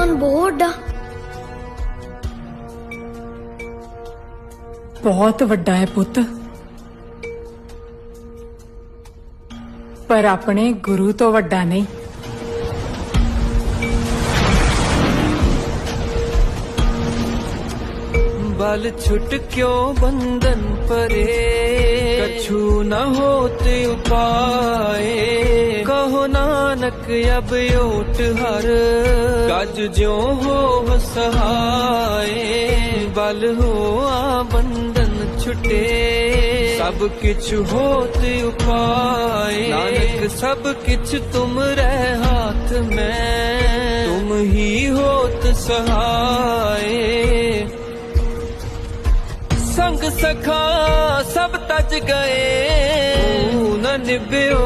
ਨੁਕਸਾਨ ਬਹੁਤ ਵੱਡਾ ਬਹੁਤ ਵੱਡਾ ਹੈ ਪੁੱਤ ਪਰ ਆਪਣੇ ਗੁਰੂ ਤੋਂ ਵੱਡਾ ਨਹੀਂ बल छुट क्यों बंधन परे कछु न होते उपाय कहो नानक अब ओट हर ਅਜ ਜਿਉ ਹੋ ਸਹਾਏ ਬਲ ਹੋਆ ਬੰਧਨ ਛੁਟੇ। ਸਭ ਕਿਛ ਹੋਤ ਉਪਾਏ। ਨਾਨਕ, ਸਭ ਕਿਛ ਤੁਮ ਰਹਿ ਹਾਥ ਮੈਂ। ਤੁਮ ਹੀ ਹੋਤ ਸਹਾਏ। ਸੰਗ ਸਖਾ ਸਭ ਤਜ ਗਏ। ਤੂੰ ਨਿਭਿਓ